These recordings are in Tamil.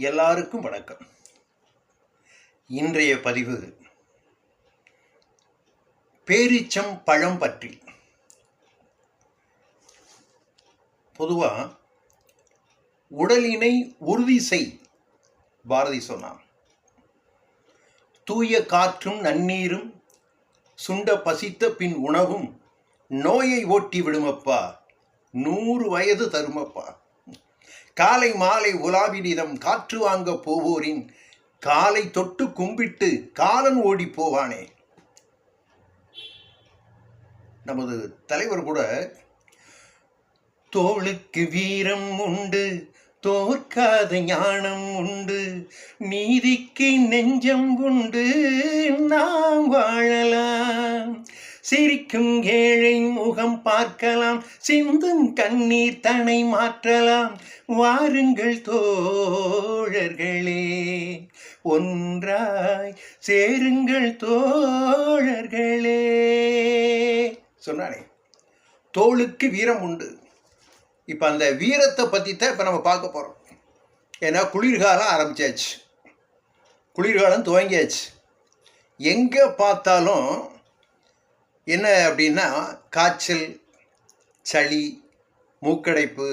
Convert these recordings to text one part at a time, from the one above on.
எல்லாருக்கும் வணக்கம். இன்றைய பதிவு பேரிச்சம் பழம் பற்றி. பொதுவாக உடலினை உறுதி செய் பாரதி சொன்னான். தூய காற்றும் நன்னீரும் சுண்ட பசித்த பின் உணவும் நோயை ஓட்டி விடுமப்பா நூறு வயது தருமப்பா. காலை மாலை உலாவினிதம் காற்று வாங்க போவோரின் காலை தொட்டு கும்பிட்டு காலன் ஓடி போவானே. நமது தலைவர் கூட தோளுக்கு வீரம் உண்டு தோற்காத ஞானம் உண்டு நீதிக்கு நெஞ்சம் உண்டு நாம் வாழலாம். சிரிக்கும் ஏழை முகம் பார்க்கலாம் சிந்தும் கண்ணீர் தனை மாற்றலாம். வாருங்கள் தோழர்களே ஒன்றாய் சேருங்கள் தோழர்களே. சொன்னானே தோளுக்கு வீரம் உண்டு. இப்போ அந்த வீரத்தை பற்றி தான் இப்போ நம்ம பார்க்க போகிறோம் ஏன்னா குளிர்காலம் ஆரம்பிச்சாச்சு. குளிர்காலம் துவங்கியாச்சு. எங்கே பார்த்தாலும் என்ன அப்படின்னா காய்ச்சல் சளி மூக்கடைப்பு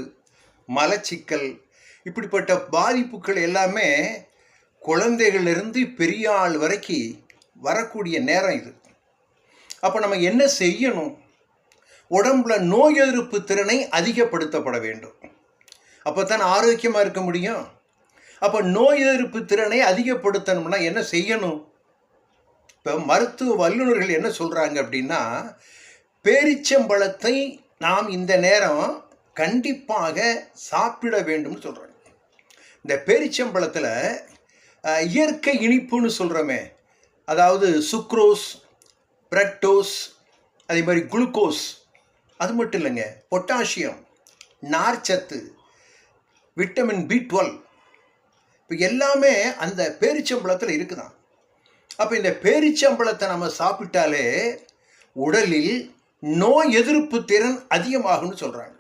மலச்சிக்கல் இப்படிப்பட்ட பாதிப்புகள் எல்லாமே குழந்தைகளிலிருந்து பெரிய ஆள் வரைக்கும் வரக்கூடிய நேரம் இது. அப்போ நம்ம என்ன செய்யணும்? உடம்புல நோய் எதிர்ப்பு திறனை அதிகப்படுத்தப்பட வேண்டும். அப்போ தான் ஆரோக்கியமாக இருக்க முடியும். அப்போ நோய் எதிர்ப்பு திறனை அதிகப்படுத்தணும்னா என்ன செய்யணும்? இப்போ மருத்துவ வல்லுநர்கள் என்ன சொல்கிறாங்க அப்படின்னா பேரிச்சம்பழத்தை நாம் இந்த நேரம் கண்டிப்பாக சாப்பிட வேண்டும்னு சொல்கிறாங்க இந்த பேரிச்சம்பழத்தில் இயற்கை இனிப்புன்னு சொல்கிறோமே அதாவது சுக்ரோஸ் பிரக்டோஸ் அதே மாதிரி குளுக்கோஸ். அது மட்டும் இல்லைங்க பொட்டாசியம் நார்ச்சத்து விட்டமின் பி டுவெல். இப்போ எல்லாமே அந்த பேரிச்சம்பழத்தில் இருக்குதான். அப்போ இந்த பேரிச்சம்பழத்தை நம்ம சாப்பிட்டாலே உடலில் நோய் எதிர்ப்பு திறன் அதிகமாகும்னு சொல்கிறாங்க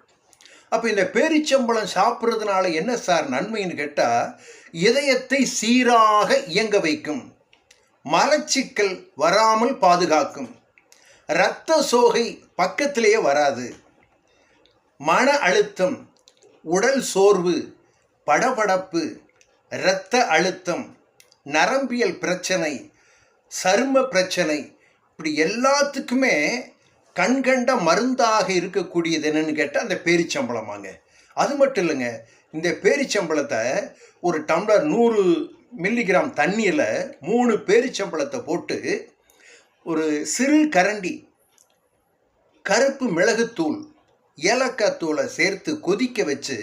அப்போ இந்த பேரிச்சம்பழம் சாப்பிட்றதுனால என்ன சார் நன்மைன்னு கேட்டால் இதயத்தை சீராக இயங்க வைக்கும். மலச்சிக்கல் வராமல் பாதுகாக்கும். இரத்த சோகை பக்கத்திலேயே வராது. மன அழுத்தம் உடல் சோர்வு படபடப்பு இரத்த அழுத்தம் நரம்பியல் பிரச்சனை சரும பிரச்சனை. இப்படி எல்லாத்துக்குமே கண்கண்ட மருந்தாக இருக்கக்கூடியது என்னன்னு கேட்டால் அந்த பேரிச்சம்பளமாங்க அது மட்டும் இல்லைங்க. இந்த பேரிச்சம்பளத்தை ஒரு டம்ளர் நூறு மில்லிகிராம் தண்ணியில் மூணு பேரிச்சம்பளத்தை போட்டு ஒரு சிறு கரண்டி கருப்பு மிளகுத்தூள் ஏலக்காய் தூளை சேர்த்து கொதிக்க வச்சு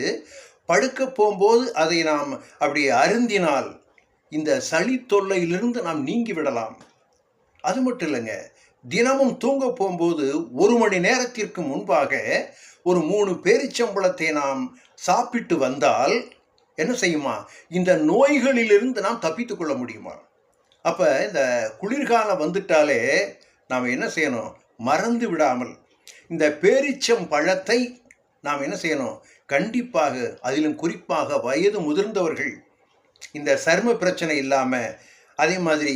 படுக்க போகும்போது அதை நாம் அப்படி அருந்தினால் இந்த சளி தொல்லையிலிருந்து நாம் நீங்கி விடலாம். அது மட்டும் இல்லைங்க தினமும் தூங்க போகும்போது ஒரு மணி நேரத்திற்கு முன்பாக ஒரு மூணு பேரிச்சம்பளத்தை நாம் சாப்பிட்டு வந்தால் என்ன செய்யுமா? இந்த நோய்களிலிருந்து நாம் தப்பித்து கொள்ள முடியுமா? அப்போ இந்த குளிர்காலம் வந்துட்டாலே நாம் என்ன செய்யணும்? மறந்து விடாமல் இந்த பேரிச்சம் பழத்தை நாம் என்ன செய்யணும்? கண்டிப்பாக அதிலும் குறிப்பாக வயது முதிர்ந்தவர்கள் இந்த சர்ம பிரச்சனை இல்லாமல் அதே மாதிரி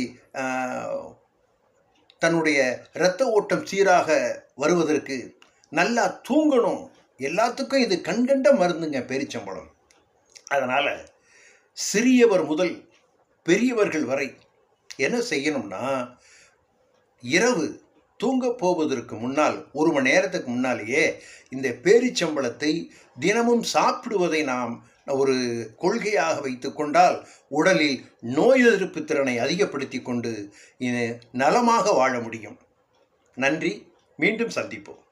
தன்னுடைய இரத்த ஓட்டம் சீராக வருவதற்கு நல்லா தூங்கணும். எல்லாத்துக்கும் இது கண்கண்ட மருந்துங்க பேரிச்சம்பழம். அதனால் சிறியவர் முதல் பெரியவர்கள் வரை என்ன செய்யணும்னா இரவு தூங்க போவதற்கு முன்னால் ஒரு மணி நேரத்துக்கு முன்னாலேயே இந்த பேரிச்சம்பளத்தை தினமும் சாப்பிடுவதை நாம் ஒரு கொள்கையாக வைத்து கொண்டால் உடலில் நோய் எதிர்ப்பு திறனை அதிகப்படுத்தி கொண்டு நலமாக வாழ முடியும். நன்றி. மீண்டும் சந்திப்போம்.